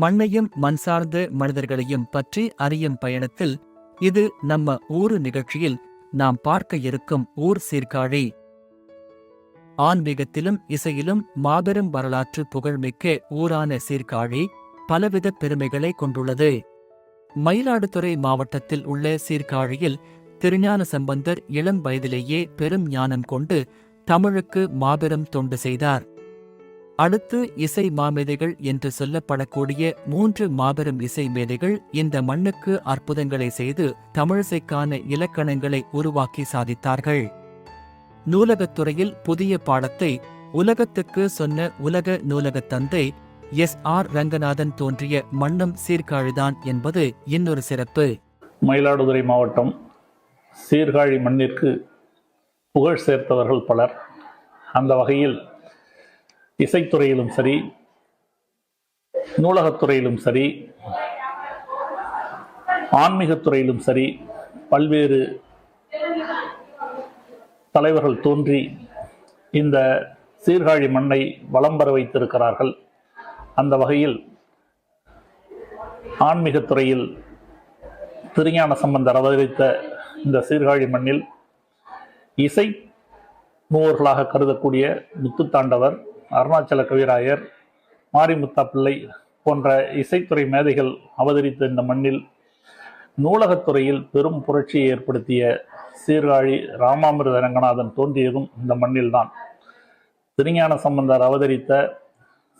மண்ணையும் மண் சார்ந்த மனிதர்களையும் பற்றி அறியும் பயணத்தில் இது நம்ம ஊரு நிகழ்ச்சியில் நாம் பார்க்க இருக்கும் ஊர் சீர்காழி. ஆன்மீகத்திலும் இசையிலும் மாபெரும் வரலாற்று புகழ்மிக்க ஊரான சீர்காழி பலவித பெருமைகளை கொண்டுள்ளது. மயிலாடுதுறை மாவட்டத்தில் உள்ள சீர்காழியில் திருஞான சம்பந்தர் இளம் வயதிலேயே பெரும் ஞானம் கொண்டு தமிழுக்கு மாபெரும் தொண்டு செய்தார். அடுத்து இசை மாமேதைகள் என்று சொல்லப்படக்கூடிய மூன்று மாபெரும் இசை மேதைகள் இந்த மண்ணுக்கு அற்புதங்களை செய்து தமிழிசைக்கான இலக்கணங்களை உருவாக்கி சாதித்தார்கள். நூலகத்துறையில் புதிய பாடத்தை உலகத்துக்கு சொன்ன உலக நூலகத் தந்தை எஸ் ஆர் ரங்கநாதன் தோன்றிய மண்ணம் சீர்காழிதான் என்பது இன்னொரு சிறப்பு. மயிலாடுதுறை மாவட்டம் சீர்காழி மண்ணிற்கு புகழ் சேர்த்தவர்கள் பலர். அந்த வகையில் இசைத்துறையிலும் சரி நூலகத்துறையிலும் சரி ஆன்மீகத்துறையிலும் சரி பல்வேறு தலைவர்கள் தோன்றி இந்த சீர்காழி மண்ணை வலம் பெற வைத்திருக்கிறார்கள். அந்த வகையில் ஆன்மீகத்துறையில் திருஞான சம்பந்தர் அவதரித்த இந்த சீர்காழி மண்ணில் இசை மூவர்களாக கருதக்கூடிய முத்துத்தாண்டவர் அருணாச்சல கவிராயர் மாரிமுத்தா பிள்ளை போன்ற இசைத்துறை மேதைகள் அவதரித்த இந்த மண்ணில் நூலகத்துறையில் பெரும் புரட்சியை ஏற்படுத்திய சீர்காழி ராமாமிர்த ரங்கநாதன் தோன்றியதும் இந்த மண்ணில்தான். திருஞான சம்பந்தர் அவதரித்த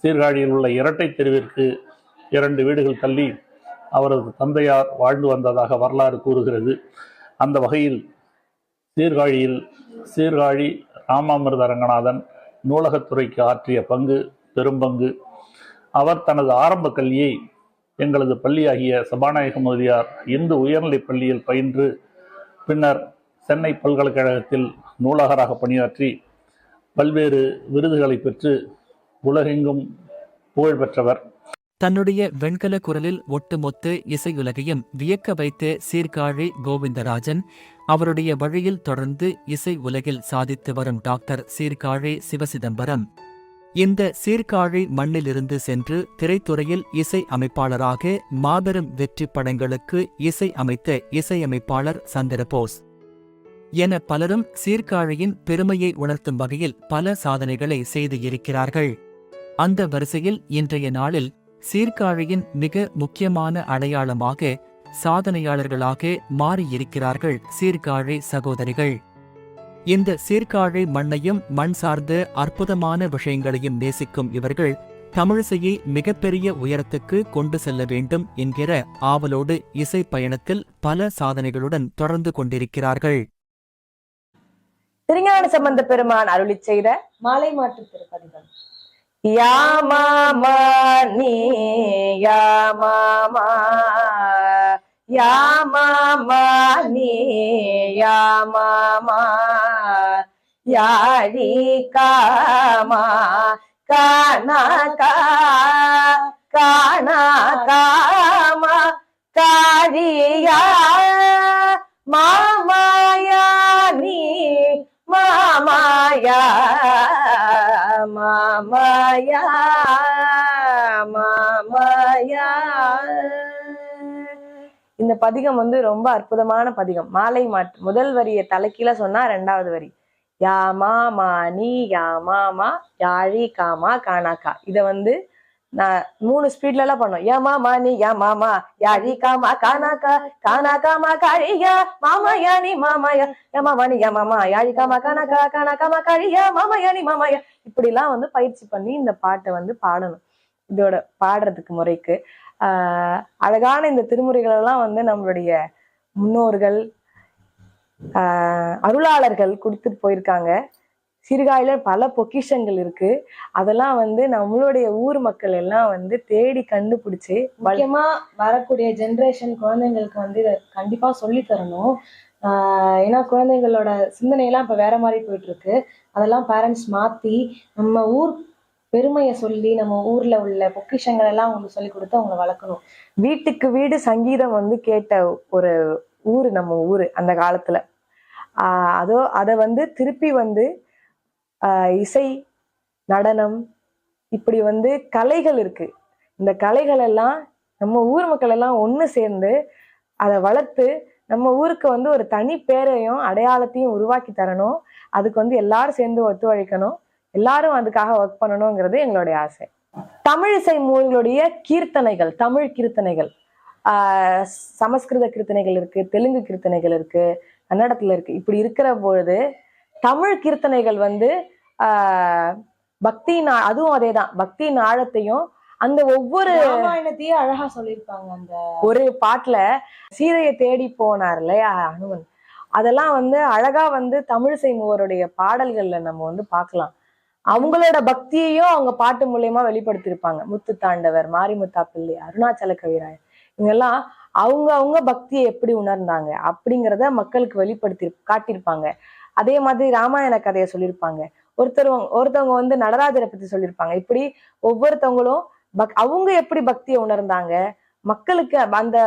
சீர்காழியில் உள்ள இரட்டை தெருவிற்கு இரண்டு வீடுகள் தள்ளி அவரது தந்தையார் வாழ்ந்து வந்ததாக வரலாறு கூறுகிறது. அந்த வகையில் சீர்காழியில் சீர்காழி ராமாமிர்த ரங்கநாதன் நூலகத்துறைக்கு ஆற்றிய பங்கு பெரும்பங்கு. அவர் தனது ஆரம்ப கல்வியை எங்களது பள்ளியாகிய சபாநாயக முதலியார் இந்து உயர்நிலைப் பள்ளியில் பயின்று பின்னர் சென்னை பல்கலைக்கழகத்தில் நூலகராக பணியாற்றி பல்வேறு விருதுகளை பெற்று உலகெங்கும் புகழ் பெற்றவர். தன்னுடைய வெண்கல குரலில் ஒட்டுமொத்த இசையுலகையும் வியக்க வைத்த சீர்காழி கோவிந்தராஜன் அவருடைய வழியில் தொடர்ந்து இசை உலகில் சாதித்து வரும் டாக்டர் சீர்காழி சிவசிதம்பரம். இந்த சீர்காழி மண்ணிலிருந்து சென்று திரைத்துறையில் இசை அமைப்பாளராக மாபெரும் வெற்றி படங்களுக்கு இசை அமைத்த இசையமைப்பாளர் சந்திரபோஸ். என பலரும் சீர்காழியின் பெருமையை உணர்த்தும் வகையில் பல சாதனைகளை செய்து இருக்கிறார்கள். அந்த வரிசையில் இன்றைய நாளில் சீர்காழியின் மிக முக்கியமான அடையாளமாக சாதனையாளர்களாக மாறியிருக்கிறார்கள் சீர்காழி சகோதரிகள். இந்த சீர்காழி மண்ணையும் மண் சார்ந்த அற்புதமான விஷயங்களையும் நேசிக்கும் இவர்கள் தமிழிசையை மிகப்பெரிய உயரத்துக்கு கொண்டு செல்ல வேண்டும் என்கிற ஆவலோடு இசை பயணத்தில் பல சாதனைகளுடன் தொடர்ந்து கொண்டிருக்கிறார்கள். திருஞான சம்பந்த பெருமான் அருளி செய்த மாலை மாற்று திருப்பதிகள். யா மாமா நீ யா மாமா யா மாமா நீ யா மாமா யாழி காமா காணா கா காணா காமா. காழியா மாமாயா நீ மாமாயா. மாமாயா மாமாயா. இந்த பதிகம் வந்து ரொம்ப அற்புதமான பதிகம். மாலை மாற்று. முதல் வரியை தலைக்கீழ சொன்னா ரெண்டாவது வரி. யா மாமா நீ யா மாமா யாழி காமா காணாக்கா இதை வந்து நான் மூணு ஸ்பீட்ல எல்லாம் பண்ணோம் ஏ மாமா நீ யா மாமா யாரி காமா கானாக்கா காணா காமா காழியா மாமா யா நீ மாமா யா யா மாமா நீ யா மாமா யாழி காமா கானாக்கா காணா காமா காழியா மாமா யா நீ மாமா யா. இப்படி எல்லாம் வந்து பயிற்சி பண்ணி இந்த பாட்டை வந்து பாடணும். இதோட பாடுறதுக்கு முறைக்கு. ஆஹ் அழகான இந்த திருமுறைகள் எல்லாம் வந்து நம்மளுடைய முன்னோர்கள் ஆஹ் அருளாளர்கள் கொடுத்துட்டு போயிருக்காங்க. சீர்காழியில பல பொக்கிஷங்கள் இருக்கு. அதெல்லாம் வந்து நம்மளுடைய ஊர் மக்கள் எல்லாம் வந்து தேடி கண்டுபிடிச்சு முக்கியமா வரக்கூடிய ஜெனரேஷன் குழந்தைங்களுக்கு வந்து இதை கண்டிப்பா சொல்லி தரணும். ஆஹ் ஏன்னா குழந்தைங்களோட சிந்தனையெல்லாம் இப்ப வேற மாதிரி போயிட்டு இருக்கு அதெல்லாம் பேரண்ட்ஸ் மாத்தி நம்ம ஊர் பெருமையை சொல்லி நம்ம ஊர்ல உள்ள பொக்கிஷங்கள் எல்லாம் அவங்களுக்கு சொல்லி கொடுத்து அவங்கள வளர்க்கணும். வீட்டுக்கு வீடு சங்கீதம் வந்து கேட்ட ஒரு ஊரு நம்ம ஊரு அந்த காலத்துல. ஆஹ் அதோ அதை வந்து திருப்பி வந்து இசை நடனம் இப்படி வந்து கலைகள் இருக்கு. இந்த கலைகள் எல்லாம் நம்ம ஊர் மக்கள் எல்லாம் ஒன்று சேர்ந்து அதை வளர்த்து நம்ம ஊருக்கு வந்து ஒரு தனி பேரையும் அடையாளத்தையும் உருவாக்கி தரணும். அதுக்கு வந்து எல்லாரும் சேர்ந்து ஒத்துழைக்கணும். எல்லாரும் அதுக்காக ஒர்க் பண்ணணுங்கிறது எங்களுடைய ஆசை. தமிழிசை மூலிகளுடைய கீர்த்தனைகள் தமிழ் கீர்த்தனைகள். ஆஹ் சமஸ்கிருத கீர்த்தனைகள் இருக்கு தெலுங்கு கீர்த்தனைகள் இருக்கு கன்னடத்துல இருக்கு. இப்படி இருக்கிற பொழுது தமிழ் கீர்த்தனைகள் வந்து பக்தி நா அதுவும் அதேதான். பக்தி ஆழத்தையும் அந்த ஒவ்வொரு ராமாயணத்தையே அழகா சொல்லியிருப்பாங்க அந்த ஒரு பாட்டுல சீதையை தேடி போனார் இல்லையா அனுமன். அதெல்லாம் வந்து அழகா வந்து தமிழிசை மூவருடைய பாடல்கள்ல நம்ம வந்து பார்க்கலாம். அவங்களோட பக்தியையும் அவங்க பாட்டு மூலியமா வெளிப்படுத்தியிருப்பாங்க. முத்து தாண்டவர் மாரிமுத்தா பிள்ளை அருணாச்சல கவிராயர். இவங்கெல்லாம் அவங்க அவங்க பக்தியை எப்படி உணர்ந்தாங்க அப்படிங்கிறத மக்களுக்கு வெளிப்படுத்தி காட்டியிருப்பாங்க. அதே மாதிரி ராமாயண கதையை சொல்லியிருப்பாங்க. ஒருத்தர் ஒருத்தவங்க வந்து நடராஜரை பத்தி சொல்லியிருப்பாங்க. இப்படி ஒவ்வொருத்தவங்களும் பக் அவங்க எப்படி பக்தியை உணர்ந்தாங்க? மக்களுக்கு அந்த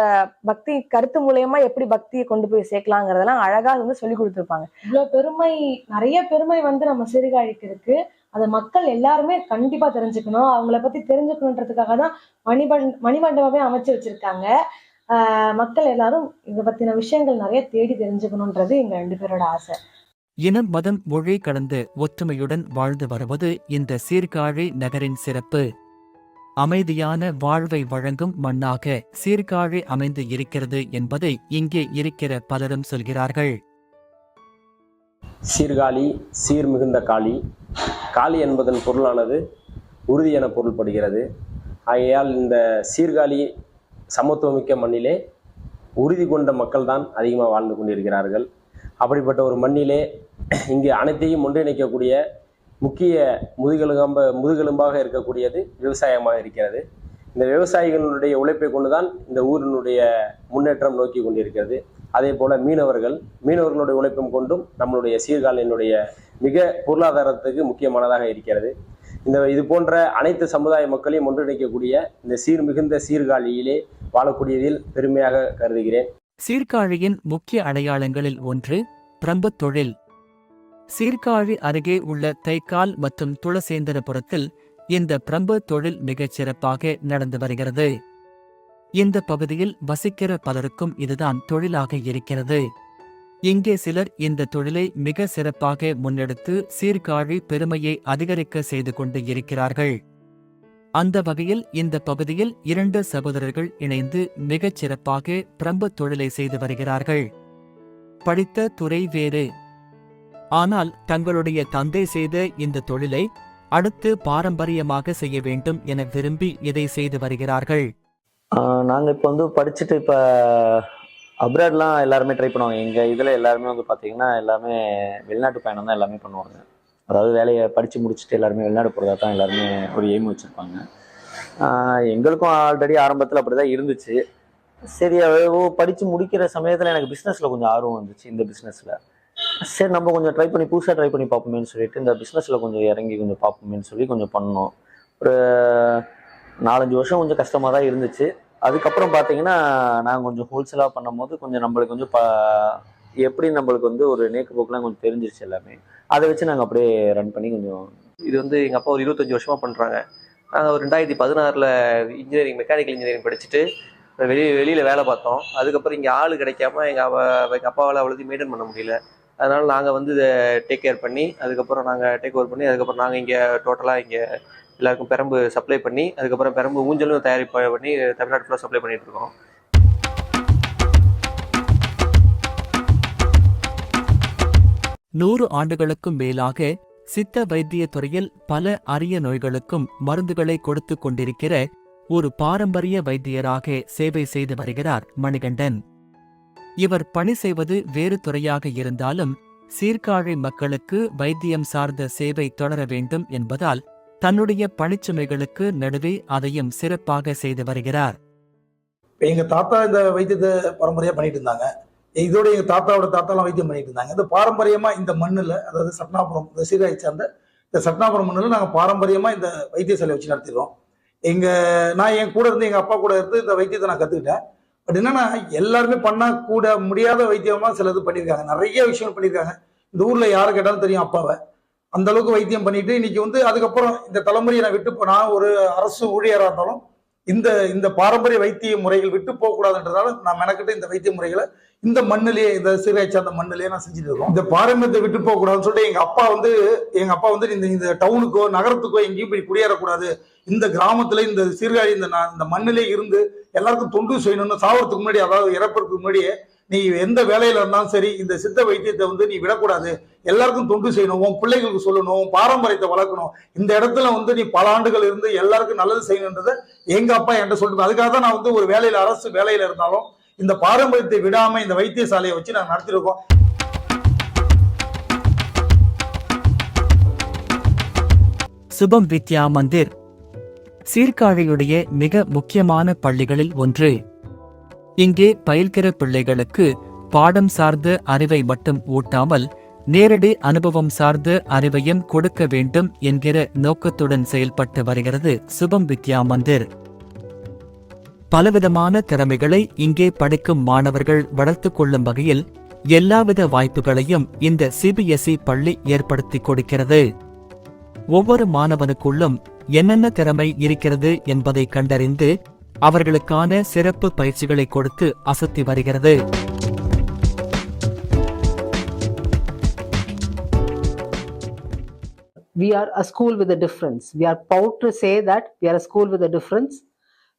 பக்தி கருத்து மூலியமா எப்படி பக்தியை கொண்டு போய் சேர்க்கலாங்கிறதெல்லாம் அழகா வந்து சொல்லி கொடுத்துருப்பாங்க. இவ்வளவு பெருமை நிறைய பெருமை வந்து நம்ம சீர்காழிக்கு இருக்கு அதை மக்கள் எல்லாருமே கண்டிப்பா தெரிஞ்சுக்கணும். அவங்கள பத்தி தெரிஞ்சுக்கணுன்றதுக்காக தான் மணிமண் மணிமண்டபமே அமைச்சு வச்சிருக்காங்க. ஆஹ் மக்கள் எல்லாரும் இதை பத்தின விஷயங்கள் நிறைய தேடி தெரிஞ்சுக்கணுன்றது எங்க ரெண்டு பேரோட ஆசை. இனம் மதம் மொழி கடந்து ஒற்றுமையுடன் வாழ்ந்து வருவது இந்த சீர்காழி நகரின் சிறப்பு. அமைதியான வாழ்வை வழங்கும் மண்ணாக சீர்காழி அமைந்து இருக்கிறது என்பதை இங்கே இருக்கிற பலரும் சொல்கிறார்கள். சீர்காழி சீர் மிகுந்த காளி. காளி என்பதன் பொருளானது உறுதி என பொருள்படுகிறது. ஆகையால் இந்த சீர்காழி சமத்துவமிக்க மண்ணிலே உறுதி கொண்ட மக்கள்தான் அதிகமாக வாழ்ந்து கொண்டிருக்கிறார்கள். அப்படிப்பட்ட ஒரு மண்ணிலே இங்கு அனைத்தையும் ஒன்றிணைக்கக்கூடிய முக்கிய முதுகெலும்ப முதுகெலும்பாக இருக்கக்கூடியது விவசாயமாக இருக்கிறது. இந்த விவசாயிகளுடைய உழைப்பை கொண்டுதான் இந்த ஊரினுடைய முன்னேற்றம் நோக்கி கொண்டிருக்கிறது. அதே போல மீனவர்கள் மீனவர்களுடைய உழைப்பும் கொண்டும் நம்மளுடைய சீர்காழியினுடைய மிக பொருளாதாரத்துக்கு முக்கியமானதாக இருக்கிறது. இந்த இது போன்ற அனைத்து சமுதாய மக்களையும் ஒன்றிணைக்கக்கூடிய இந்த சீர் மிகுந்த சீர்காழியிலே வாழக்கூடியதில் பெருமையாக கருதுகிறேன். சீர்காழியின் முக்கிய அடையாளங்களில் ஒன்று பிரம்புத் தொழில். சீர்காழி அருகே உள்ள தைக்கால் மற்றும் துளசேந்திரபுரத்தில் இந்த பிரம்பு தொழில் மிகச் சிறப்பாக நடந்து வருகிறது. இந்த பகுதியில் வசிக்கிற பலருக்கும் இதுதான் தொழிலாக இருக்கிறது. இங்கே சிலர் இந்த தொழிலை மிக சிறப்பாக முன்னெடுத்து சீர்காழி பெருமையை அதிகரிக்க செய்து கொண்டு இருக்கிறார்கள். அந்த வகையில் இந்த பகுதியில் இரண்டு சகோதரர்கள் இணைந்து மிகச் சிறப்பாக பிரம்பு தொழிலை செய்து வருகிறார்கள். படித்த துறை வேறு. ஆனால் தங்களுடைய தந்தை செய்த இந்த தொழிலை அடுத்து பாரம்பரியமாக செய்ய வேண்டும் என விரும்பி இதை செய்து வருகிறார்கள். நாங்கள் இப்போ வந்து படிச்சுட்டு இப்போ அப்ராட்லாம் எல்லாருமே ட்ரை பண்ணுவாங்க. எங்கள் இதில் எல்லாருமே வந்து பார்த்தீங்கன்னா எல்லாமே வெளிநாட்டு பயணம் தான் எல்லாமே பண்ணுவாங்க. அதாவது வேலையை படித்து முடிச்சுட்டு எல்லாருமே வெளிநாடு போகிறதா தான் எல்லாருமே ஒரு எய்ம் வச்சுருப்பாங்க. எங்களுக்கும் ஆல்ரெடி ஆரம்பத்தில் அப்படி தான் இருந்துச்சு. சரி ஓ படித்து முடிக்கிற சமயத்தில் எனக்கு பிஸ்னஸில் கொஞ்சம் ஆர்வம் வந்துச்சு இந்த பிஸ்னஸில் சரி நம்ம கொஞ்சம் ட்ரை பண்ணி புதுசாக ட்ரை பண்ணி பார்ப்போமேன்னு சொல்லிட்டு இந்த பிஸ்னஸில் கொஞ்சம் இறங்கி கொஞ்சம் பார்ப்போமேன்னு சொல்லி கொஞ்சம் பண்ணோம். ஒரு நாலஞ்சு வருஷம் கொஞ்சம் கஷ்டமாக தான் இருந்துச்சு. அதுக்கப்புறம் பார்த்தீங்கன்னா நாங்கள் கொஞ்சம் ஹோல்சேலாக பண்ணும்போது கொஞ்சம் நம்மளுக்கு கொஞ்சம் ப எப்படி நம்மளுக்கு வந்து ஒரு நேக்கு போக்கெலாம் கொஞ்சம் தெரிஞ்சிருச்சு எல்லாமே அதை வச்சு நாங்கள் அப்படியே ரன் பண்ணி கொஞ்சம் இது வந்து எங்கள் அப்பா ஒரு இருபத்தஞ்சி வருஷமாக பண்ணுறாங்க நாங்கள் ஒரு ரெண்டாயிரத்தி பதினாறில் இன்ஜினியரிங் மெக்கானிக்கல் இன்ஜினியரிங் படிச்சுட்டு வெளியே வெளியில் வேலை பார்த்தோம். அதுக்கப்புறம் இங்கே ஆள் கிடைக்காம எங்கள் அவ எங்கள் அப்பாவால் அவ்வளோதையும் மெயின்டைன் பண்ண முடியல. அதனால் நாங்கள் வந்து இதை டேக் கேர் பண்ணி அதுக்கப்புறம் நாங்கள் டேக் ஓவர் பண்ணி அதுக்கப்புறம் நாங்கள் இங்கே டோட்டலாக இங்கே எல்லாருக்கும் பெரம்பு சப்ளை பண்ணி அதுக்கப்புறம் பெரம்பு ஊஞ்சலும் தயாரிப்பு பண்ணி தமிழ்நாடு ஃபுல்லாக சப்ளை இருக்கோம். நூறு ஆண்டுகளுக்கும் மேலாக சித்த வைத்திய துறையில் பல அரிய நோய்களுக்கும் மருந்துகளை கொடுத்து கொண்டிருக்கிற ஒரு பாரம்பரிய வைத்தியராக சேவை செய்து வருகிறார் மணிகண்டன். இவர் பணி செய்வது வேறு துறையாக இருந்தாலும் சீர்காழி மக்களுக்கு வைத்தியம் சார்ந்த சேவை தொடர வேண்டும் என்பதால் தன்னுடைய பணிச்சுமைகளுக்கு நடுவே அதையும் சிறப்பாக செய்து வருகிறார். எங்க தாத்தா இந்த வைத்தியத்தை பரம்பரையா பண்ணிட்டு இருந்தாங்க. இதோட எங்கள் தாத்தாவோட தாத்தாலாம் வைத்தியம் பண்ணிட்டு இருந்தாங்க. இந்த பாரம்பரியமாக இந்த மண்ணில் அதாவது சட்னாபுரம் இந்த சேர்ந்த சார்ந்த இந்த சட்னாபுரம் மண்ணில் நாங்கள் பாரம்பரியமாக இந்த வைத்தியசாலை வச்சு நடத்திடுவோம் எங்கள் நான் என் கூட இருந்து எங்கள் அப்பா கூட இருந்து இந்த வைத்தியத்தை நான் கற்றுக்கிட்டேன் பட் என்னன்னா எல்லாருமே பண்ண கூட முடியாத வைத்தியமாக சிலது பண்ணியிருக்காங்க. நிறைய விஷயங்கள் பண்ணியிருக்காங்க. இந்த ஊரில் யாரை கேட்டாலும் தெரியும் அப்பாவை. அந்த அளவுக்கு வைத்தியம் பண்ணிட்டு இன்னைக்கு வந்து அதுக்கப்புறம் இந்த தலைமுறையை நான் விட்டு போ- நான் ஒரு அரசு ஊழியராக இருந்தாலும் இந்த இந்த பாரம்பரிய வைத்திய முறைகள் விட்டு போக கூடாதுன்றதால நான் மெனக்கிட்ட இந்த வைத்திய முறைகளை இந்த மண்ணிலேயே இந்த சீர்காழி சார்ந்த மண்ணிலேயே நான் செஞ்சுட்டு இருக்கோம். இந்த பாரம்பரியத்தை விட்டு போக கூடாதுன்னு சொல்லிட்டு எங்க அப்பா வந்து எங்க அப்பா வந்து இந்த இந்த டவுனுக்கோ நகரத்துக்கோ எங்கேயும் போய் குடியேறக்கூடாது. இந்த கிராமத்துல இந்த சீர்காழி இந்த இந்த மண்ணிலே இருந்து எல்லாருக்கும் தொண்டு செய்யணும்னு சாவரத்துக்கு முன்னாடி அதாவது இறப்பிற்கு முன்னாடியே நீ எந்த வேலையில இருந்தாலும் சரி இந்த சித்த வைத்தியத்தை வந்து நீ விடக்கூடாது. எல்லாருக்கும் தொண்டு செய்யணும் உன் பிள்ளைகளுக்கு சொல்லணும் உன் பாரம்பரியத்தை வளர்க்கணும். இந்த இடத்துல வந்து நீ பல ஆண்டுகள் இருந்து எல்லாருக்கும் நல்லது செய்யணுன்றதை எங்க அப்பா என்கிட்ட சொல்லிட்டு அதுக்காக தான் நான் வந்து ஒரு வேலையில அரசு வேலையில இருந்தாலும் இந்த பாரம்பரியத்தை விடாம இந்த வைத்தியசாலையை வச்சு நாங்கள் நடத்திருக்கோம். சுபம் வித்யா மந்திர். சீர்காழியுடைய மிக முக்கியமான பள்ளிகளில் ஒன்று. இங்கே பயில்கிற பிள்ளைகளுக்கு பாடம் சார்ந்த அறிவை மட்டும் ஊட்டாமல் நேரடி அனுபவம் சார்ந்த அறிவையும் கொடுக்க வேண்டும் என்கிற நோக்கத்துடன் செயல்பட்டு வருகிறது சுபம் வித்யா மந்திர். பலவிதமான திறமைகளை இங்கே படிக்கும் மாணவர்கள் வளர்த்து கொள்ளும் வகையில் எல்லாவித வாய்ப்புகளையும் இந்த சிபிஎஸ்இ பள்ளி ஏற்படுத்தி கொடுக்கிறது. ஒவ்வொரு மாணவனுக்குள்ளும் என்னென்ன திறமை இருக்கிறது என்பதை கண்டறிந்து அவர்களுக்கான சிறப்பு பயிற்சிகளை கொடுத்து அசத்தி வருகிறது we are a school with a difference. We are proud to say that we are a school with a difference.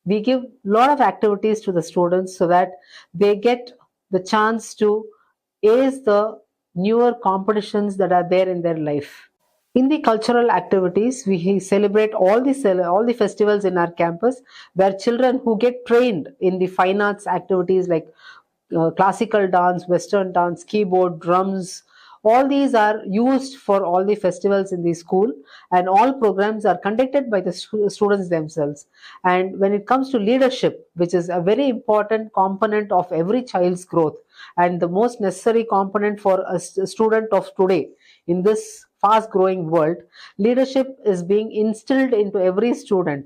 We give a lot of activities to the students so that they get the chance to ace the newer competitions that are there in their life. In the cultural activities, we celebrate all the all the festivals in our campus where children who get trained in the fine arts activities like uh, classical dance, western dance, keyboard, drums, all these are used for all the festivals in the school and all programs are conducted by the stu- students themselves. And when it comes to leadership which is a very important component of every child's growth and the most necessary component for a st- student of today in this fast growing world leadership is being instilled into every student.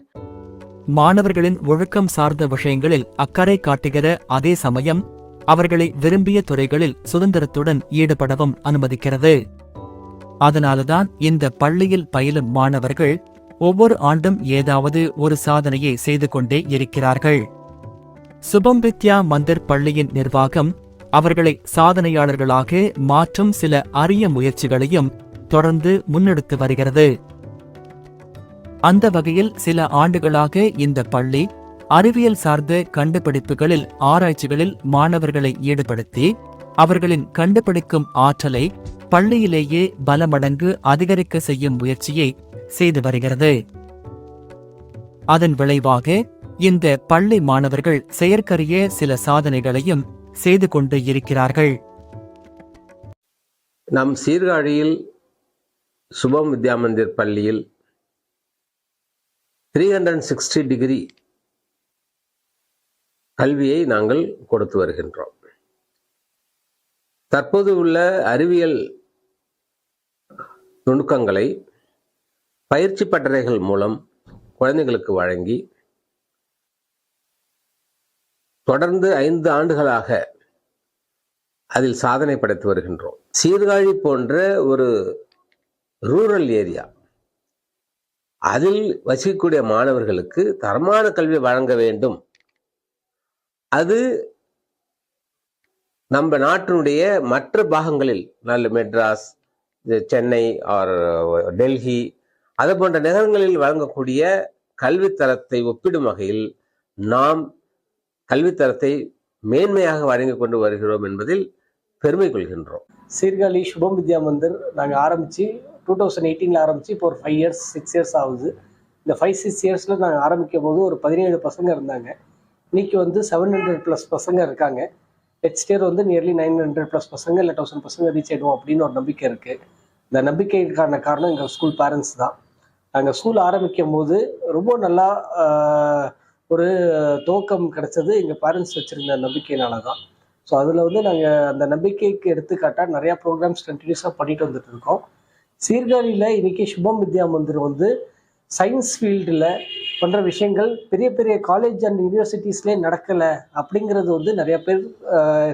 மாணவர்களின் ஒழுக்கம் சார்ந்த விஷயங்களில் அக்கறை காட்டுகிற அதே சமயம் அவர்களை விரும்பிய துறைகளில் சுதந்திரத்துடன் ஈடுபடவும் அனுமதிக்கிறது. அதனால்தான் இந்த பள்ளியில் பயிலும் மாணவர்கள் ஒவ்வொரு ஆண்டும் ஏதாவது ஒரு சாதனையை செய்து கொண்டே இருக்கிறார்கள். சுபம் வித்யா மந்திர் பள்ளியின் நிர்வாகம் அவர்களை சாதனையாளர்களாக மாற்றும் சில அரிய முயற்சிகளையும் தொடர்ந்து முன்னெடுத்து வருகிறது. அந்த வகையில் சில ஆண்டுகளாக இந்த பள்ளி அறிவியல் சார்ந்த கண்டுபிடிப்புகளில் ஆராய்ச்சிகளில் மாணவர்களை ஈடுபடுத்தி அவர்களின் கண்டுபிடிக்கும் ஆற்றலை பள்ளியிலேயே பல மடங்கு அதிகரிக்க செய்யும் முயற்சியை செய்து வருகிறது. அதன் விளைவாக இந்த பள்ளி மாணவர்கள் செயற்கரிய சில சாதனைகளையும் செய்து கொண்டு இருக்கிறார்கள். நம் சீர்காழியில் சுபம் வித்யா மந்திர் பள்ளியில் த்ரீ ஹண்ட்ரட் சிக்ஸ்டி டிகிரி கல்வியை நாங்கள் கொடுத்து வருகின்றோம். தற்போது உள்ள அறிவியல் நுணுக்கங்களை பயிற்சி பட்டறைகள் மூலம் குழந்தைகளுக்கு வழங்கி தொடர்ந்து ஐந்து ஆண்டுகளாக அதில் சாதனை படைத்து வருகின்றோம். சீர்காழி போன்ற ஒரு ரூரல் ஏரியா அதில் வசிக்கக்கூடிய மாணவர்களுக்கு தரமான கல்வி வழங்க வேண்டும். அது நம்ம நாட்டினுடைய மற்ற பாகங்களில் நல்ல மெட்ராஸ் சென்னை ஆர் டெல்லி அது போன்ற நகரங்களில் வழங்கக்கூடிய கல்வித்தரத்தை ஒப்பிடும் வகையில் நாம் கல்வித்தரத்தை மேன்மையாக வழங்கி கொண்டு வருகிறோம் என்பதில் பெருமை கொள்கின்றோம். சீர்காழி சுபம் வித்யா மந்திர் நாங்கள் ஆரம்பித்து டூ தௌசண்ட் எயிட்டீனில் ஆரம்பித்து இப்போ ஒரு ஃபைவ் இயர்ஸ் சிக்ஸ் இயர்ஸ் ஆகுது. இந்த ஃபைவ் சிக்ஸ் இயர்ஸில் நாங்கள் ஆரம்பிக்கும் போது ஒரு பதினேழு பசங்க இருந்தாங்க. இன்றைக்கி வந்து செவன் ஹண்ட்ரட் ப்ளஸ் பசங்க இருக்காங்க. நெக்ஸ்ட் இயர் வந்து நியர்லி நைன் ஹண்ட்ரட் ப்ளஸ் பசங்க இல்லை தௌசண்ட் பசங்க ரீச் ஆகிடுவோம் அப்படின்னு ஒரு நம்பிக்கை இருக்குது இந்த நம்பிக்கைக்கான காரணம் எங்கள் ஸ்கூல் பேரண்ட்ஸ் தான். நாங்கள் ஸ்கூல் ஆரம்பிக்கும் போது ரொம்ப நல்லா ஒரு துவக்கம் கிடைச்சது எங்கள் பேரண்ட்ஸ் வச்சுருந்த நம்பிக்கையினால தான். ஸோ அதில் வந்து நாங்கள் அந்த நம்பிக்கைக்கு எடுத்துக்காட்டாக நிறையா ப்ரோக்ராம்ஸ் கண்டினியூஸாக பண்ணிட்டு வந்துட்டு இருக்கோம். சீர்காழியில் இன்னைக்கு சுபம் வித்யா மந்திர் வந்து சயின்ஸ் ஃபீல்டில் பண்ணுற விஷயங்கள் பெரிய பெரிய காலேஜ் அண்ட் யூனிவர்சிட்டிஸ்லேயே நடக்கலை அப்படிங்கிறது வந்து நிறைய பேர்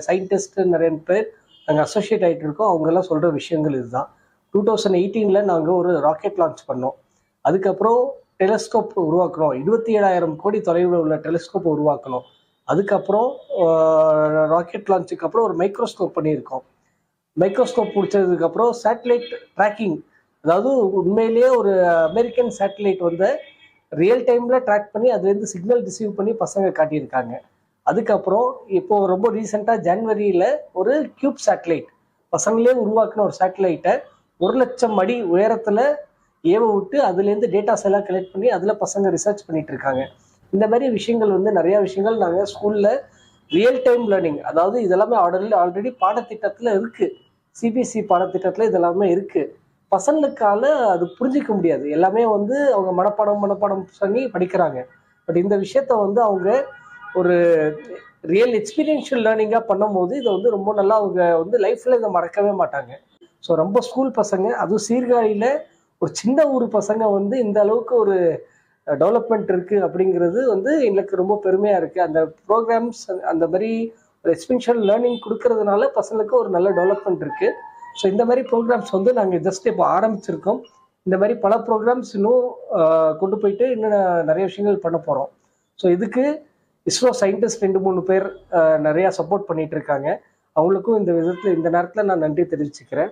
சயின்டிஸ்ட் நிறைய பேர் நாங்கள் அசோசியேட் ஆகிட்டு இருக்கோம். அவங்கெல்லாம் சொல்கிற விஷயங்கள் இதுதான். டூ தௌசண்ட் எயிட்டீனில் நாங்கள் ஒரு ராக்கெட் லான்ச் பண்ணோம். அதுக்கப்புறம் டெலிஸ்கோப் உருவாக்குறோம். இருபத்தி ஏழாயிரம் கோடி தொலைவில் உள்ள டெலிஸ்கோப் உருவாக்கணும் அதுக்கப்புறம் ராக்கெட் லான்ச்சுக்கு அப்புறம் ஒரு மைக்ரோஸ்கோப் பண்ணியிருக்கோம். மைக்ரோஸ்கோப் பிடிச்சதுக்கப்புறம் சேட்டலைட் ட்ராக்கிங். அதாவது உண்மையிலேயே ஒரு அமெரிக்கன் சேட்டலைட் வந்து ரியல் டைமில் ட்ராக் பண்ணி அதுலேருந்து சிக்னல் ரிசீவ் பண்ணி பசங்க காட்டியிருக்காங்க. அதுக்கப்புறம் இப்போ ரொம்ப ரீசெண்டாக ஜான்வரியில் ஒரு கியூப் சேட்டலைட் பசங்களே உருவாக்கின ஒரு சேட்டலைட்டை ஒரு லட்சம் அடி உயரத்தில் ஏவ விட்டு அதுலேருந்து டேட்டாஸ் எல்லாம் கலெக்ட் பண்ணி அதில் பசங்க ரிசர்ச் பண்ணிட்டு இருக்காங்க. இந்த மாதிரி விஷயங்கள் வந்து நிறையா விஷயங்கள் நாங்கள் ஸ்கூலில் ரியல் டைம் லேர்னிங் அதாவது இதெல்லாமே ஆல்ரெடி ஆல்ரெடி பாடத்திட்டத்தில் இருக்குது சிபிஎஸ்சி பாடத்திட்டத்தில் இதெல்லாமே இருக்குது பசங்களுக்கால அது புரிஞ்சிக்க முடியாது. எல்லாமே வந்து அவங்க மனப்பாடம் மனப்பாடம் பண்ணி படிக்கிறாங்க. பட் இந்த விஷயத்த வந்து அவங்க ஒரு ரியல் எக்ஸ்பீரியன்ஷியல் லேர்னிங்காக பண்ணும்போது இதை வந்து ரொம்ப நல்லா அவங்க வந்து லைஃப்பில் இதை மறக்கவே மாட்டாங்க. ஸோ ரொம்ப ஸ்கூல் பசங்க அதுவும் சீர்காழியில் ஒரு சின்ன ஊர் பசங்க வந்து இந்த அளவுக்கு ஒரு டெவலப்மெண்ட் இருக்குது அப்படிங்கிறது வந்து எங்களுக்கு ரொம்ப பெருமையாக இருக்குது அந்த ப்ரோக்ராம்ஸ் அந்த மாதிரி ரெசிடென்ஷியல் லேர்னிங் கொடுக்கறதுனால பசங்களுக்கு ஒரு நல்ல டெவலப்மெண்ட் இருக்குது ஸோ இந்த மாதிரி ப்ரோக்ராம்ஸ் வந்து நாங்கள் ஜஸ்ட் இப்போ ஆரம்பிச்சிருக்கோம். இந்த மாதிரி பல ப்ரோக்ராம்ஸ் இன்னும் கொண்டு போயிட்டு இன்னும் நிறைய விஷயங்கள் பண்ண போகிறோம் ஸோ இதுக்கு இஸ்ரோ சயின்டிஸ்ட் ரெண்டு மூணு பேர் நிறையா சப்போர்ட் பண்ணிட்டு இருக்காங்க. அவங்களுக்கும் இந்த விதத்தில் இந்த நேரத்தில் நான் நன்றி தெரிவிச்சுக்கிறேன்.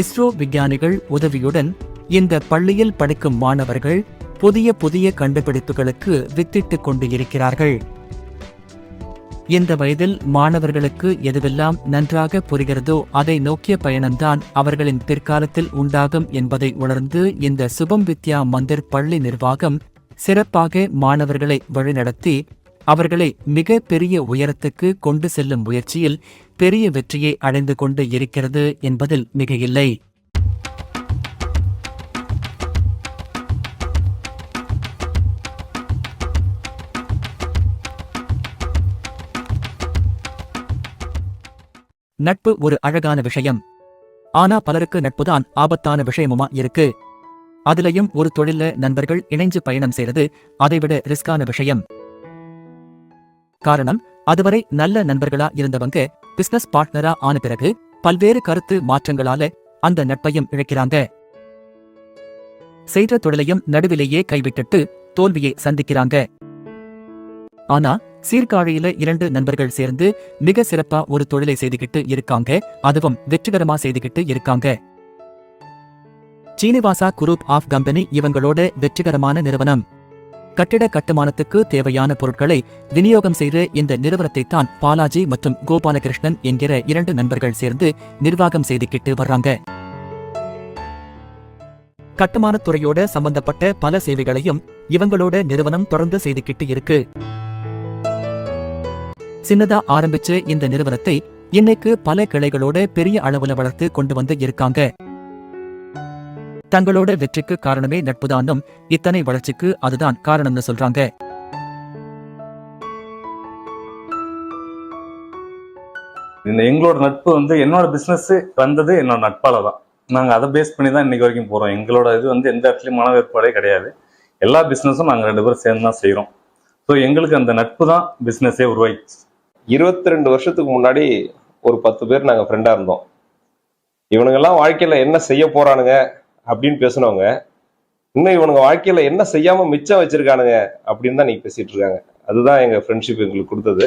இஸ்ரோ விஞ்ஞானிகள் உதவியுடன் இந்த பள்ளியில் படிக்கும் மாணவர்கள் புதிய புதிய கண்டுபிடிப்புகளுக்கு வித்திட்டுக் கொண்டு இருக்கிறார்கள். இந்த வயதில் மாணவர்களுக்கு எதுவெல்லாம் நன்றாக புரிகிறதோ அதை நோக்கிய பயணம்தான் அவர்களின் பிற்காலத்தில் உண்டாகும் என்பதை உணர்ந்து இந்த சுபம் வித்யா மந்திர் பள்ளி நிர்வாகம் சிறப்பாக மாணவர்களை வழிநடத்தி அவர்களை மிக பெரிய உயரத்துக்கு கொண்டு செல்லும் முயற்சியில் பெரிய வெற்றியை அடைந்து கொண்டு இருக்கிறது என்பதில் மிகையில்லை. நட்பு ஒரு அழகான விஷயம். ஆனா பலருக்கு நட்புதான் ஆபத்தான விஷயமுமா இருக்கு? அதுலயும் ஒரு தொழில நண்பர்கள் இணைஞ்சு பயணம் செய்யறது அதைவிட ரிஸ்கான விஷயம். காரணம் அதுவரை நல்ல நண்பர்களா இருந்தவங்க பிசினஸ் பார்ட்னரா ஆன பிறகு பல்வேறு கருத்து மாற்றங்களால அந்த நட்பையும் இழக்கிறாங்க. செய்த தொழிலையும் நடுவிலேயே கைவிட்டுட்டு தோல்வியை சந்திக்கிறாங்க. ஆனா சீர்காழியில இரண்டு நண்பர்கள் சேர்ந்து மிக சிறப்பா ஒரு தொழிலை செய்துகிட்டு இருக்காங்க. அதுவும் வெற்றிகரமா செய்துகிட்டு இருக்காங்க. சீனிவாசா குரூப் ஆஃப் கம்பெனி இவங்களோட வெற்றிகரமான நிறுவனம். கட்டிட கட்டுமானத்துக்கு தேவையான பொருட்களை விநியோகம் செய்த இந்த நிறுவனத்தை தான் பாலாஜி மற்றும் கோபாலகிருஷ்ணன் என்கிற இரண்டு நண்பர்கள் சேர்ந்து நிர்வாகம் செய்துகிட்டு வர்றாங்க. கட்டுமானத் துறையோட சம்பந்தப்பட்ட பல சேவைகளையும் இவங்களோட நிறுவனம் தொடர்ந்து செய்துகிட்டு இருக்கு. சின்னதா ஆரம்பிச்ச இந்த நிறுவனத்தை இன்னைக்கு பல கிளைகளோட பெரிய அளவுல வளர்த்து கொண்டு வந்து இருக்காங்க. தங்களோட வெற்றிக்கு காரணமே நட்புதானும் இத்தனை வளர்ச்சிக்கு அதுதான் காரணம்னு சொல்றாங்க. இந்த எங்களோட நட்பு வந்து என்னோட பிசினஸ் வந்தது என்னோட நட்பால தான். நாங்க அதை பேஸ் பண்ணி தான் இன்னைக்கு வரைக்கும் போறோம். எங்களோட இது வந்து எந்த இடத்துலயும் மன வேறுபாடே கிடையாது. எல்லா பிசினஸும் நாங்க ரெண்டு பேரும் சேர்ந்து தான் செய்யறோம் ஸோ எங்களுக்கு அந்த நட்பு தான் பிசினஸே உருவாயிடுச்சு. இருபத்தி ரெண்டு வருஷத்துக்கு முன்னாடி ஒரு பத்து பேர் நாங்கள் ஃப்ரெண்டாக இருந்தோம். இவனுங்கெல்லாம் வாழ்க்கையில் என்ன செய்ய போகிறானுங்க அப்படின்னு பேசினவங்க இன்னும் இவனுங்க வாழ்க்கையில் என்ன செய்யாமல் மிச்சம் வச்சுருக்கானுங்க அப்படின்னு தான் நீங்கள் பேசிகிட்டு இருக்காங்க. அதுதான் எங்கள் ஃப்ரெண்ட்ஷிப் எங்களுக்கு கொடுத்தது.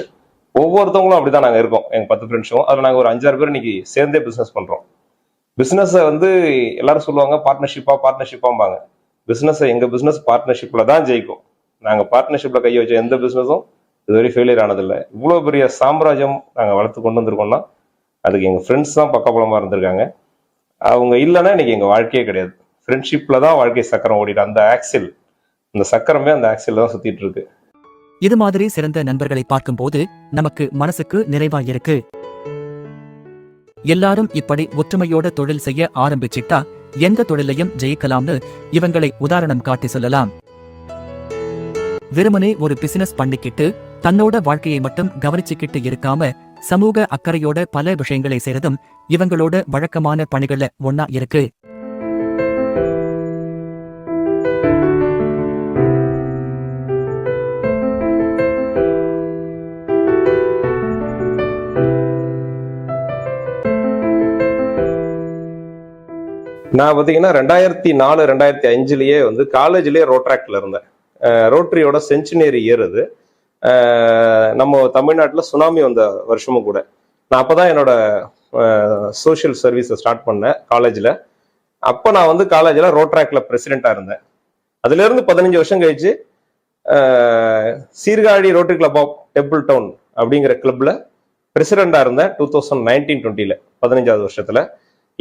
ஒவ்வொருத்தவங்களும் அப்படி தான் நாங்கள் இருக்கோம். எங்கள் பத்து ஃப்ரெண்ட்ஸும் அதில் நாங்கள் ஒரு அஞ்சாறு பேர் இன்னைக்கு சேர்ந்தே பிஸ்னஸ் பண்ணுறோம் பிஸ்னஸை வந்து எல்லாரும் சொல்லுவாங்க பார்ட்னர்ஷிப்பாக பார்ட்னர்ஷிப்பாம்பாங்க பிஸ்னஸை எங்கள் பிஸ்னஸ் பார்ட்னர்ஷிப்பில் தான் ஜெயிக்கும். நாங்கள் பார்ட்னர்ஷிப்பில் கையை வச்ச எந்த பிஸ்னஸும் இதுவரை ஃபெயிலியர் ஆனதில்லை. இவ்வளோ பெரிய சாம்ராஜ்யம் நாங்கள் வளர்த்து கொண்டு வந்திருக்கோம்னா அதுக்கு எங்கள் ஃப்ரெண்ட்ஸ் தான் பக்கபலமாக இருந்திருக்காங்க. அவங்க இல்லைன்னா இன்னைக்கு எங்கள் வாழ்க்கையே கிடையாது. ஃப்ரெண்ட்ஷிப்பில் தான் வாழ்க்கை சக்கரம் ஓடிட்டு அந்த ஆக்சில் அந்த சக்கரமே அந்த ஆக்சில் தான் சுற்றிட்டு இருக்கு. இது மாதிரி சிறந்த நண்பர்களை பார்க்கும்போது நமக்கு மனசுக்கு நிறைவா இருக்கு. எல்லாரும் இப்படி ஒற்றுமையோட தொழில் செய்ய ஆரம்பிச்சிட்டா எந்த தொழிலையும் ஜெயிக்கலாம்னு இவங்களை உதாரணம் காட்டி சொல்லலாம். வெறுமனே ஒரு பிசினஸ் பண்ணிக்கிட்டு தன்னோட வாழ்க்கையை மட்டும் கவனிச்சுக்கிட்டு இருக்காம சமூக அக்கறையோட பல விஷயங்களை செய்யறதும் இவங்களோட வழக்கமான பணிகள்ல ஒன்னா இருக்கு. நான் பார்த்தீங்கன்னா ரெண்டாயிரத்தி நாலு ரெண்டாயிரத்தி அஞ்சுலயே வந்து காலேஜ்லயே ரோட்ராக்ல இருந்தேன். ரோட்ரியோட செஞ்சுனரி இயர் அது. நம்ம தமிழ்நாட்டில் சுனாமி வந்த வருஷமும் கூட. நான் அப்போ தான் என்னோட சோஷியல் சர்வீஸை ஸ்டார்ட் பண்ணேன் காலேஜில் அப்போ நான் வந்து காலேஜில் ரோட்ராக்ல பிரசிடெண்ட்டாக இருந்தேன். அதுலேருந்து பதினஞ்சு வருஷம் கழிச்சு Sirkazhi rotary club of temple town அப்படிங்கிற கிளப்ல பிரசிடெண்டாக இருந்தேன் டூ தௌசண்ட் நைன்டீன் டுவெண்ட்டியில் பதினஞ்சாவது வருஷத்தில்.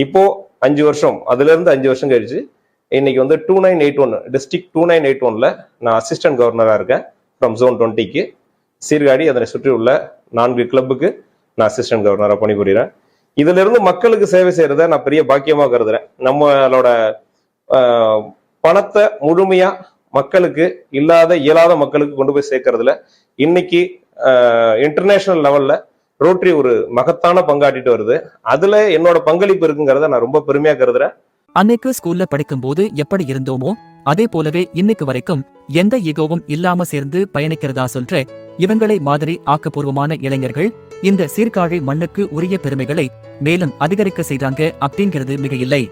இப்போது அஞ்சு வருஷம் அதுலேருந்து அஞ்சு வருஷம் கழிச்சு இன்னைக்கு வந்து two nine eight one district two nine eight ஒன்ல நான் அசிஸ்டன்ட் கவர்னராக இருக்கேன். ஃப்ரம் ஜோன் டுவெண்ட்டிக்கு சீர்காழி அதனை சுற்றி உள்ள நான்கு கிளப்புக்கு நான் அசிஸ்டன்ட் கவர்னரா பணிபுரிகிறேன். இதுல இருந்து மக்களுக்கு சேவை செய்யறத நான் பெரிய பாக்கியமா கருதுறேன். நம்மளோட பணத்தை முழுமையா மக்களுக்கு இல்லாத இயலாத மக்களுக்கு கொண்டு போய் சேர்க்கறதுல இன்னைக்கு இன்டர்நேஷனல் லெவல்ல ரோட்ரி ஒரு மகத்தான பங்காட்டிட்டு வருது. அதுல என்னோட பங்களிப்பு இருக்குங்கிறத நான் ரொம்ப பெருமையா கருதுறேன். அன்னைக்கு ஸ்கூல்ல படிக்கும்போது எப்படி இருந்தோமோ அதே போலவே இன்னைக்கு வரைக்கும் எந்த ஈகோவும் இல்லாம சேர்ந்து பயணிக்கிறதா சொல்ற இவங்களை மாதிரி ஆக்கப்பூர்வமான இளைஞர்கள் இந்த சீர்காழி மண்ணுக்கு உரிய பெருமைகளை மேலும் அதிகரிக்க செய்தாங்க அப்படிங்கிறது மிக இல்லை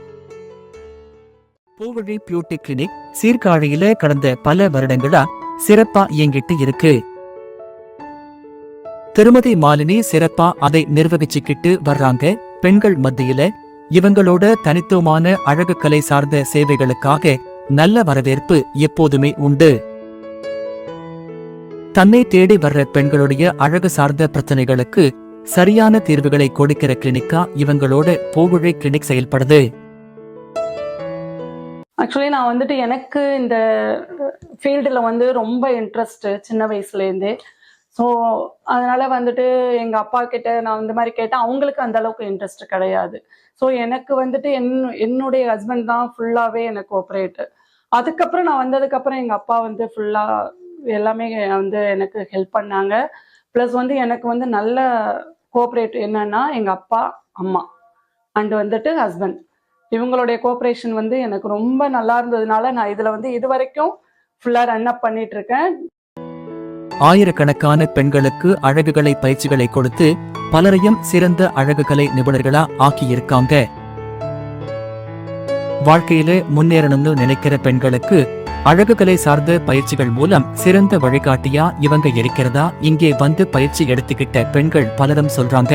பூவழி பியூட்டி கிளினிக் சீர்காழியில கடந்த பல வருடங்களா சிறப்பா இயங்கிட்டு இருக்கு. திருமதி மாலினி சிறப்பா அதை நிர்வகிச்சுக்கிட்டு வர்றாங்க. பெண்கள் மத்தியில இவங்களோட தனித்துவமான அழகு கலை சார்ந்த சேவைகளுக்காக நல்ல வரவேற்பு எப்போதுமே உண்டு. தன்னை தேடி வர்ற பெண்களுடைய அழகு சார்ந்த பிரச்சனைகளுக்கு சரியான தீர்வுகளை கொடுக்கிற கிளினிக்கா இவங்களோட போகுழை கிளினிக் செயல்படுது. ஆக்சுவலி நான் வந்துட்டு எனக்கு இந்த ஃபீல்டில் வந்து ரொம்ப இன்ட்ரெஸ்ட் சின்ன வயசுலேருந்தே. ஸோ அதனால வந்துட்டு எங்கள் அப்பா கிட்ட நான் இந்த மாதிரி கேட்டேன். அவங்களுக்கு அந்த அளவுக்கு இன்ட்ரெஸ்ட் கிடையாது. ஸோ எனக்கு வந்துட்டு என் என்னுடைய ஹஸ்பண்ட் தான் ஃபுல்லாகவே எனக்கு கோஆப்ரேட் அதுக்கப்புறம் நான் வந்ததுக்கப்புறம் எங்கள் அப்பா வந்து ஃபுல்லாக எல்லாமே வந்து எனக்கு ஹெல்ப் பண்ணாங்க. ப்ளஸ் வந்து எனக்கு வந்து நல்ல கோஆப்ரேட் என்னன்னா எங்கள் அப்பா அம்மா அண்ட் வந்துட்டு ஹஸ்பண்ட் இவங்களுடைய கோஆப்ரேஷன் வந்து எனக்கு ரொம்ப நல்லா இருந்ததுனால நான் இதில் வந்து இது வரைக்கும் ஃபுல்லாக ரன் அப் பண்ணிட்டு இருக்கேன். ஆயிரக்கணக்கான பெண்களுக்கு அழகுகளை பயிற்சிகளை கொடுத்து பலரையும் சிறந்த அழகுகளை நிபுணர்களா ஆக்கியிருக்காங்க. வாழ்க்கையில முன்னேறணும்னு நினைக்கிற பெண்களுக்கு அழகுகளை சார்ந்த பயிற்சிகள் மூலம் சிறந்த வழிகாட்டியா இவங்க இருக்கிறதா? இங்கே வந்து பயிற்சி எடுத்துக்கிட்ட பெண்கள் பலரும் சொல்றாங்க.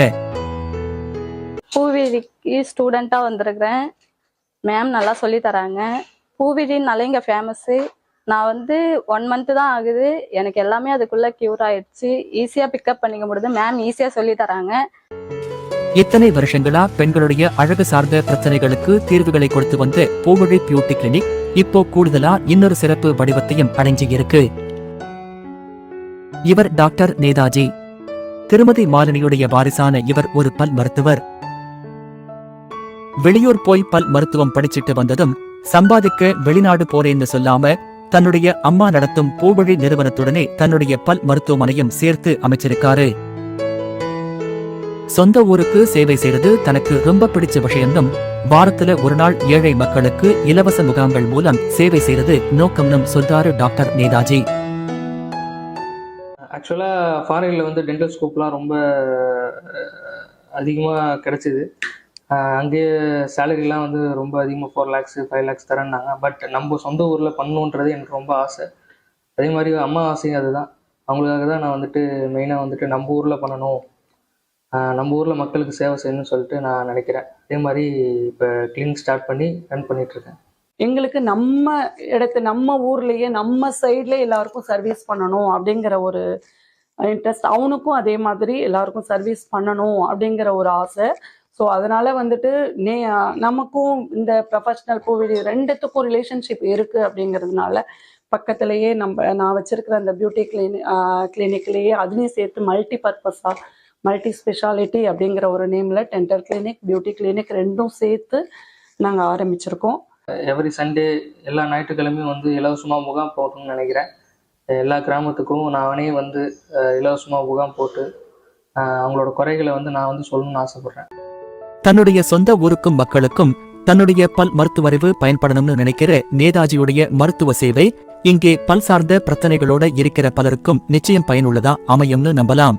பூவிதிக்கு ஸ்டூடெண்ட்டாக வந்திருக்கிறேன். மேம் நல்லா சொல்லி தராங்க. பூவிதினாலே இங்க ஃபேமஸ்ஸு நான் வந்து ஒன் மந்த்து தான் ஆகுது. எனக்கு எல்லாமே அதுக்குள்ளே க்யூர் ஆயிடுச்சு. ஈஸியாக பிக்கப் பண்ணிக்க முடியுது. மேம் ஈஸியாக சொல்லி தராங்க. இத்தனை வருஷங்களா பெண்களுடைய அழகு சார்ந்த பிரச்சனைகளுக்கு தீர்வுகளை கொடுத்து வந்த பூவழி பியூட்டி கிளினிக் இப்போ கூடுதலா இன்னொரு சிறப்பு வடிவத்தையும் அடைஞ்சி இருக்கு இவர் டாக்டர் நேதாஜி. திருமதி மாலினியுடைய வாரிசான இவர் ஒரு பல் மருத்துவர். வெளியூர் போய் பல் மருத்துவம் படிச்சிட்டு வந்ததும் சம்பாதிக்க வெளிநாடு போறேன்னு சொல்லாம தன்னுடைய அம்மா நடத்தும் பூவழி நிறுவனத்துடனே தன்னுடைய பல் மருத்துவமனையும் சேர்த்து அமைச்சிருக்காரு. சொந்த ஊருக்கு சேவை செய்யறது தனக்கு ரொம்ப பிடிச்ச விஷயம்னும் வாரத்துல ஒரு நாள் ஏழை மக்களுக்கு இலவச முகாம்கள் மூலம் சேவை செய்யறது நோக்கம்னும் சொல்றாரு டாக்டர் நேதாஜி. ஆக்சுவலாக ஃபாரினில் வந்து டென்டல் ஸ்கோப்லாம் ரொம்ப அதிகமாக கிடச்சிது. அங்கேயே சேலரிலாம் வந்து ரொம்ப அதிகமாக ஃபோர் லேக்ஸ் ஃபைவ் லேக்ஸ் தரேன்னாங்க. பட் நம்ம சொந்த ஊரில் பண்ணணுன்றது எனக்கு ரொம்ப ஆசை. அதே மாதிரி அம்மா ஆசையும் அதுதான். அவங்களுக்காக தான் நான் வந்துட்டு மெயினாக வந்துட்டு நம்ம ஊரில் பண்ணணும். நம்ம ஊரில் மக்களுக்கு சேவை செய்யணும்னு சொல்லிட்டு நான் நினைக்கிறேன். அதே மாதிரி இப்போ கிளினிக் ஸ்டார்ட் பண்ணி ரன் பண்ணிகிட்ருக்கேன் எங்களுக்கு நம்ம இடத்து நம்ம ஊர்லேயே நம்ம சைட்லேயே எல்லாருக்கும் சர்வீஸ் பண்ணணும் அப்படிங்கிற ஒரு இன்ட்ரெஸ்ட் அவனுக்கும் அதே மாதிரி எல்லாருக்கும் சர்வீஸ் பண்ணணும் அப்படிங்கிற ஒரு ஆசை. ஸோ அதனால வந்துட்டு நே நமக்கும் இந்த ப்ரொஃபஷ்னல் பூவிடி ரெண்டுத்துக்கும் ரிலேஷன்ஷிப் இருக்கு அப்படிங்கிறதுனால பக்கத்துலேயே நம்ம நான் வச்சுருக்கிற அந்த பியூட்டி கிளினிக் கிளினிக்லேயே அதுலேயும் சேர்த்து மல்டி பர்பஸாக மல்டி ஸ்பெஷாலிட்டி அப்படிங்கிற ஒரு நேமில் டென்டல் கிளினிக் பியூட்டி கிளினிக் ரெண்டும் சேர்த்து நாங்கள் ஆரம்பிச்சிருக்கோம். எவ்ரி சண்டே எல்லா ஞாயிற்றுக்கிழமையும் வந்து இலவசமாக முகாம் போடணும்னு நினைக்கிறேன். எல்லா கிராமத்துக்கும் நானே வந்து இலவசமாக முகாம் போட்டு அவங்களோட குறைகளை வந்து நான் வந்து சொல்லணும்னு ஆசைப்பட்றேன். தன்னுடைய சொந்த ஊருக்கும் மக்களுக்கும் தன்னுடைய பல் மருத்துவறிவு பயன்படணும்னு நினைக்கிற நேதாஜியுடைய மருத்துவ சேவை இங்கே பல் சார்ந்த பிரச்சனைகளோட இருக்கிற பலருக்கும் நிச்சயம் பயனுள்ளதா அமையும்னு நம்பலாம்.